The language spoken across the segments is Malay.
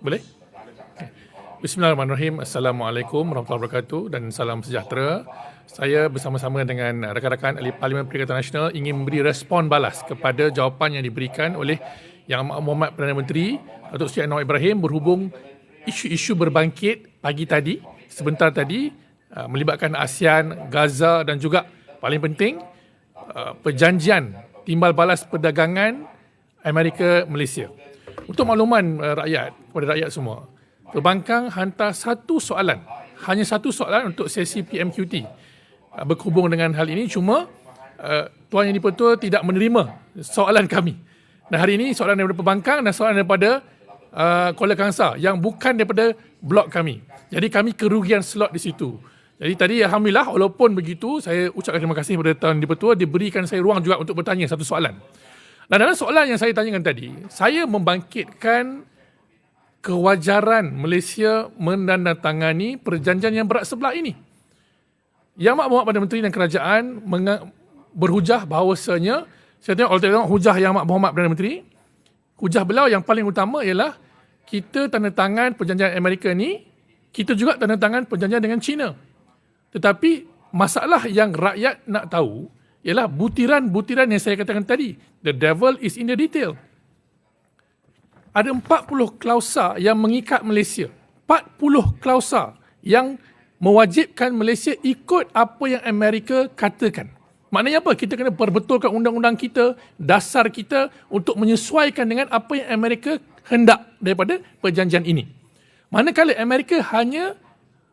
Boleh? Bismillahirrahmanirrahim. Assalamualaikum warahmatullahi wabarakatuh dan salam sejahtera. Saya bersama-sama dengan rakan-rakan ahli Parlimen Perikatan Nasional ingin memberi respon balas kepada jawapan yang diberikan oleh Yang Amat Mohd Perdana Menteri Datuk Seri Anwar Ibrahim berhubung isu-isu berbangkit pagi tadi, sebentar tadi uh, melibatkan ASEAN, Gaza dan juga paling penting uh, perjanjian timbal balas perdagangan Amerika Malaysia. Untuk makluman uh, rakyat kepada rakyat semua, Perbankan hantar satu soalan, hanya satu soalan untuk sesi PMQT uh, berhubung dengan hal ini cuma uh, Tuan Yang Dipertua tidak menerima soalan kami. Dan hari ini soalan daripada perbankan dan soalan daripada uh, Kuala Kangsar yang bukan daripada blok kami. Jadi kami kerugian slot di situ. Jadi tadi Alhamdulillah walaupun begitu saya ucapkan terima kasih kepada Tuan Dipertua diberikan saya ruang juga untuk bertanya satu soalan. Dan dalam soalan yang saya tanyakan tadi, saya membangkitkan kewajaran Malaysia menandatangani perjanjian yang berat sebelah ini. Yang Mak Muhammad Perdana Menteri dan Kerajaan berhujah bahawasanya, saya tengok kalau tengok hujah Yang Mak Muhammad Perdana Menteri, hujah beliau yang paling utama ialah kita tanda tangan perjanjian Amerika ni, kita juga tanda tangan perjanjian dengan China. Tetapi masalah yang rakyat nak tahu ialah butiran-butiran yang saya katakan tadi. The devil is in the detail ada 40 klausa yang mengikat Malaysia. 40 klausa yang mewajibkan Malaysia ikut apa yang Amerika katakan. Maknanya apa? Kita kena perbetulkan undang-undang kita, dasar kita untuk menyesuaikan dengan apa yang Amerika hendak daripada perjanjian ini. Manakala Amerika hanya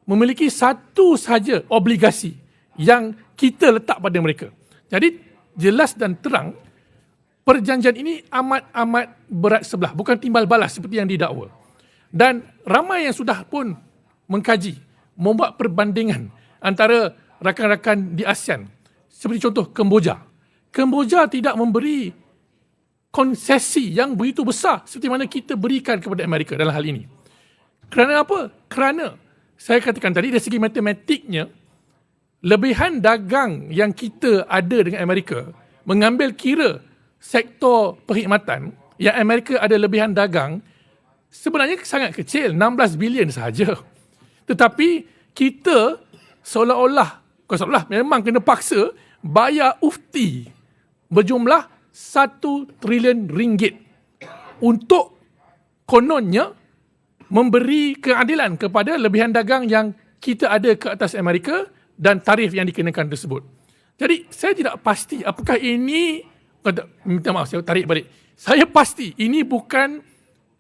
memiliki satu sahaja obligasi yang kita letak pada mereka. Jadi jelas dan terang perjanjian ini amat-amat berat sebelah. Bukan timbal balas seperti yang didakwa. Dan ramai yang sudah pun mengkaji, membuat perbandingan antara rakan-rakan di ASEAN. Seperti contoh Kemboja. Kemboja tidak memberi konsesi yang begitu besar seperti mana kita berikan kepada Amerika dalam hal ini. Kerana apa? Kerana saya katakan tadi dari segi matematiknya, lebihan dagang yang kita ada dengan Amerika mengambil kira sektor perkhidmatan yang Amerika ada lebihan dagang sebenarnya sangat kecil, 16 bilion sahaja. Tetapi kita seolah-olah, seolah memang kena paksa bayar ufti berjumlah 1 trilion ringgit untuk kononnya memberi keadilan kepada lebihan dagang yang kita ada ke atas Amerika dan tarif yang dikenakan tersebut. Jadi saya tidak pasti apakah ini minta maaf saya tarik balik. Saya pasti ini bukan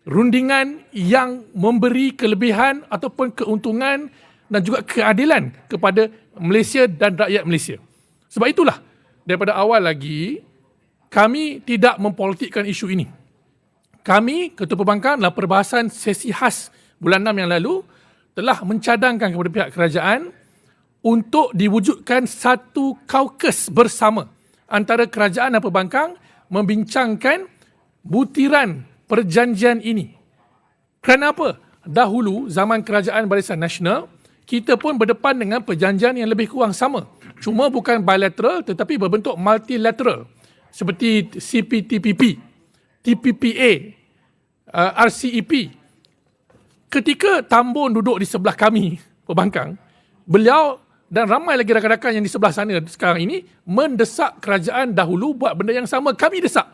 rundingan yang memberi kelebihan ataupun keuntungan dan juga keadilan kepada Malaysia dan rakyat Malaysia. Sebab itulah daripada awal lagi kami tidak mempolitikkan isu ini. Kami Ketua Perbankan dalam perbahasan sesi khas bulan 6 yang lalu telah mencadangkan kepada pihak kerajaan untuk diwujudkan satu kaukus bersama antara kerajaan dan perbankan membincangkan butiran perjanjian ini. Kerana apa? Dahulu zaman kerajaan Barisan Nasional, kita pun berdepan dengan perjanjian yang lebih kurang sama. Cuma bukan bilateral tetapi berbentuk multilateral. Seperti CPTPP, TPPA, uh, RCEP. Ketika Tambun duduk di sebelah kami, perbankan, beliau dan ramai lagi rakan-rakan yang di sebelah sana sekarang ini mendesak kerajaan dahulu buat benda yang sama. Kami desak.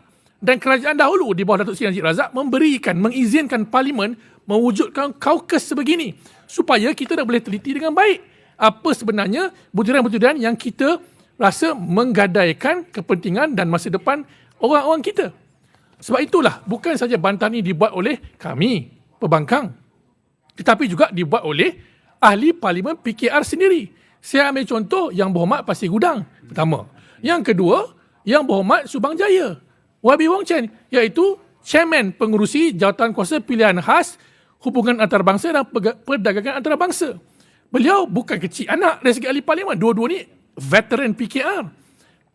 Dan kerajaan dahulu di bawah Datuk Seri Najib Razak memberikan mengizinkan parlimen mewujudkan kaukus sebegini supaya kita dah boleh teliti dengan baik apa sebenarnya butiran-butiran yang kita rasa menggadaikan kepentingan dan masa depan orang-orang kita. Sebab itulah bukan saja bantahan ini dibuat oleh kami pembangkang tetapi juga dibuat oleh ahli parlimen PKR sendiri saya ambil contoh yang berhormat Pasir Gudang. Pertama. Yang kedua, yang berhormat Subang Jaya. Wabi Wong Chen. Iaitu chairman pengurusi jawatan kuasa pilihan khas hubungan antarabangsa dan perdagangan antarabangsa. Beliau bukan kecil anak dari segi ahli parlimen. Dua-dua ni veteran PKR.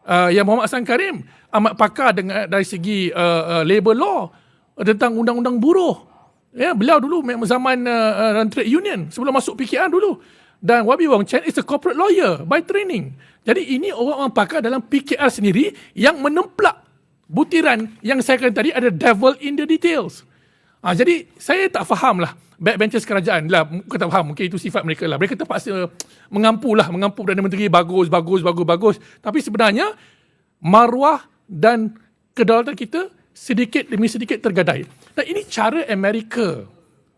Uh, yang Muhammad Hassan Karim amat pakar dengan dari segi uh, uh, labor law tentang undang-undang buruh. Ya, beliau dulu zaman uh, uh, trade union sebelum masuk PKR dulu. Dan Wabi Wong Chen is a corporate lawyer by training. Jadi ini orang-orang pakar dalam PKR sendiri yang menemplak butiran yang saya kata tadi ada devil in the details. Ha, jadi saya tak faham lah backbenchers kerajaan lah. Bukan tak faham. Mungkin itu sifat mereka lah. Mereka terpaksa mengampu lah. Mengampu Perdana Menteri bagus, bagus, bagus, bagus. Tapi sebenarnya maruah dan kedaulatan kita sedikit demi sedikit tergadai. Dan ini cara Amerika.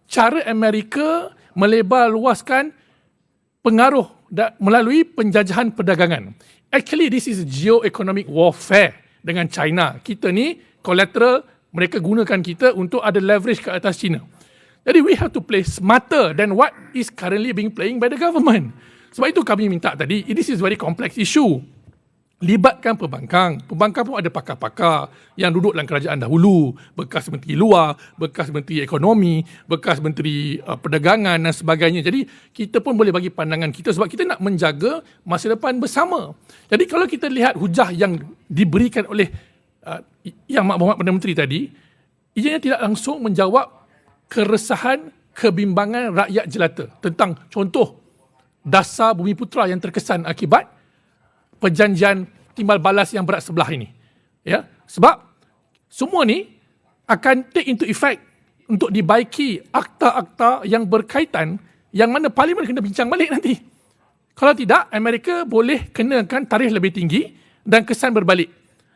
Cara Amerika melebar luaskan pengaruh melalui penjajahan perdagangan. Actually, this is geo-economic warfare dengan China. Kita ni collateral mereka gunakan kita untuk ada leverage ke atas China. Jadi we have to play smarter than what is currently being playing by the government. Sebab itu kami minta tadi, this is very complex issue. Libatkan pembangkang. Pembangkang pun ada pakar-pakar yang duduk dalam kerajaan dahulu. Bekas menteri luar, bekas menteri ekonomi, bekas menteri uh, perdagangan dan sebagainya. Jadi kita pun boleh bagi pandangan kita sebab kita nak menjaga masa depan bersama. Jadi kalau kita lihat hujah yang diberikan oleh uh, Yang Muhammad Perdana Menteri tadi, ianya tidak langsung menjawab keresahan, kebimbangan rakyat jelata tentang contoh dasar bumi putra yang terkesan akibat perjanjian timbal balas yang berat sebelah ini. Ya, sebab semua ni akan take into effect untuk dibaiki akta-akta yang berkaitan yang mana parlimen kena bincang balik nanti. Kalau tidak, Amerika boleh kenakan tarikh lebih tinggi dan kesan berbalik.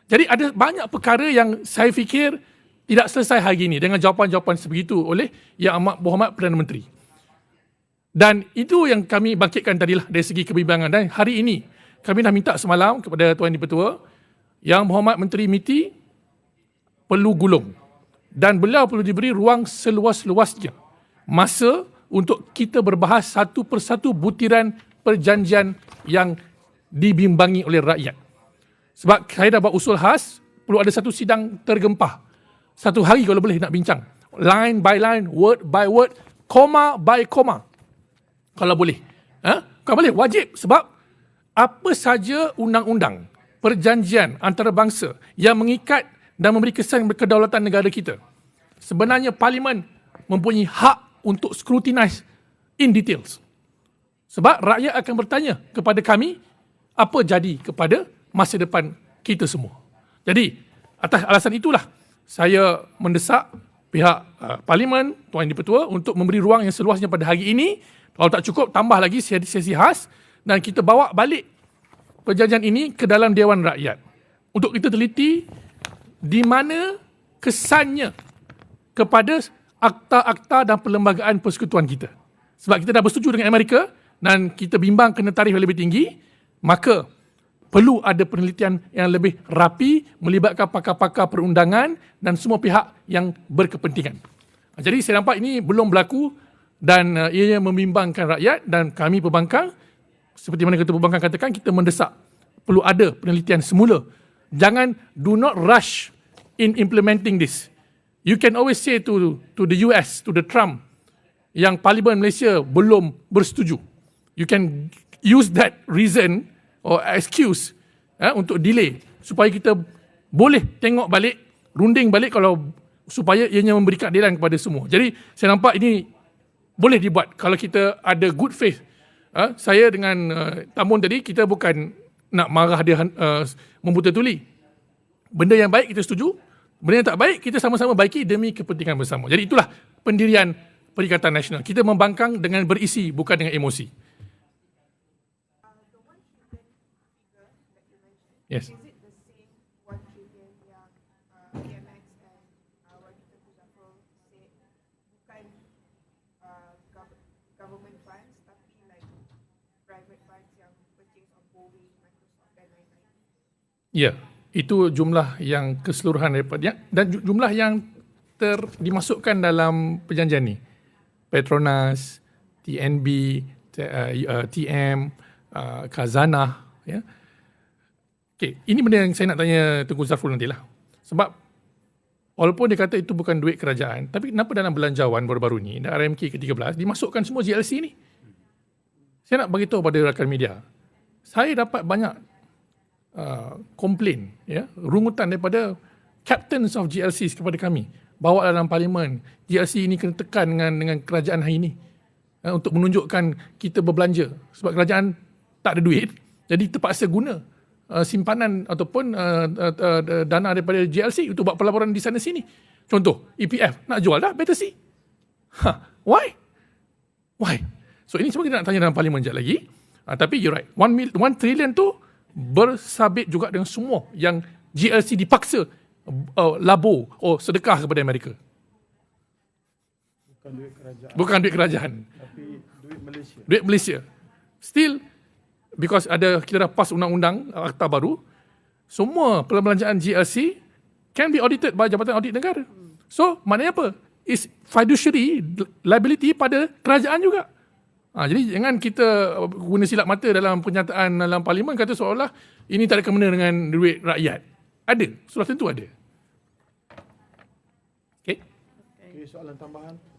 Jadi ada banyak perkara yang saya fikir tidak selesai hari ini dengan jawapan-jawapan sebegitu oleh Yang Amat Muhammad Perdana Menteri. Dan itu yang kami bangkitkan tadilah dari segi kebimbangan. Dan hari ini kami dah minta semalam kepada Tuan Di Pertua Yang Muhammad Menteri MITI perlu gulung. Dan beliau perlu diberi ruang seluas-luasnya. Masa untuk kita berbahas satu persatu butiran perjanjian yang dibimbangi oleh rakyat. Sebab saya dah buat usul khas, perlu ada satu sidang tergempah. Satu hari kalau boleh nak bincang. Line by line, word by word, koma by koma. Kalau boleh. Ha? Kalau boleh, wajib. Sebab apa saja undang-undang, perjanjian antarabangsa yang mengikat dan memberi kesan kedaulatan negara kita. Sebenarnya parlimen mempunyai hak untuk scrutinize in details. Sebab rakyat akan bertanya kepada kami apa jadi kepada masa depan kita semua. Jadi, atas alasan itulah saya mendesak pihak uh, parlimen, Tuan Yang Dipertua untuk memberi ruang yang seluasnya pada hari ini. Kalau tak cukup, tambah lagi sesi khas dan kita bawa balik perjanjian ini ke dalam Dewan Rakyat. Untuk kita teliti di mana kesannya kepada akta-akta dan perlembagaan persekutuan kita. Sebab kita dah bersetuju dengan Amerika dan kita bimbang kena tarikh yang lebih tinggi, maka perlu ada penelitian yang lebih rapi melibatkan pakar-pakar perundangan dan semua pihak yang berkepentingan. Jadi saya nampak ini belum berlaku dan uh, ianya membimbangkan rakyat dan kami pembangkang seperti mana ketua pembangkang katakan kita mendesak perlu ada penelitian semula. Jangan do not rush in implementing this. You can always say to to the US, to the Trump yang Parlimen Malaysia belum bersetuju. You can use that reason or excuse eh, untuk delay supaya kita boleh tengok balik, runding balik kalau supaya ianya memberi keadilan kepada semua. Jadi saya nampak ini boleh dibuat kalau kita ada good faith. Eh, saya dengan uh, tamun tadi kita bukan nak marah dia uh, membuta tuli. Benda yang baik kita setuju, benda yang tak baik kita sama-sama baiki demi kepentingan bersama. Jadi itulah pendirian Perikatan Nasional. Kita membangkang dengan berisi bukan dengan emosi. Yes. Is it the same one trillion yang uh, PMX and uh, Wakil Zafrul said bukan uh, government funds tapi like Ya, itu jumlah yang keseluruhan daripada dan jumlah yang ter dimasukkan dalam perjanjian ni. Petronas, TNB, TM, uh, uh, Kazanah, ya. Okay, ini benda yang saya nak tanya Tengku Zafrul nantilah. Sebab walaupun dia kata itu bukan duit kerajaan, tapi kenapa dalam belanjawan baru-baru ni, RMK ke-13, dimasukkan semua GLC ni? Saya nak beritahu pada rakan media, saya dapat banyak uh, komplain, ya, rungutan daripada captains of GLC kepada kami. Bawa dalam parlimen, GLC ini kena tekan dengan dengan kerajaan hari ini uh, untuk menunjukkan kita berbelanja. Sebab kerajaan tak ada duit, jadi terpaksa guna uh, simpanan ataupun uh, uh, uh, dana daripada GLC untuk buat pelaporan di sana sini. Contoh, EPF nak jual dah, better see. Ha, why? Why? So ini semua kita nak tanya dalam parlimen sekejap lagi. Uh, tapi you're right. One, mil, one trillion tu bersabit juga dengan semua yang GLC dipaksa uh, labo oh sedekah kepada Amerika. Bukan duit kerajaan. Bukan duit kerajaan. Tapi duit Malaysia. Duit Malaysia. Still, because ada kita dah pass undang-undang akta baru, semua perbelanjaan GLC can be audited by Jabatan Audit Negara. So, maknanya apa? Is fiduciary liability pada kerajaan juga. Ha, jadi jangan kita guna silap mata dalam pernyataan dalam parlimen kata seolah ini tak ada kena dengan duit rakyat. Ada. Sudah tentu ada. Okay. Okey, soalan tambahan.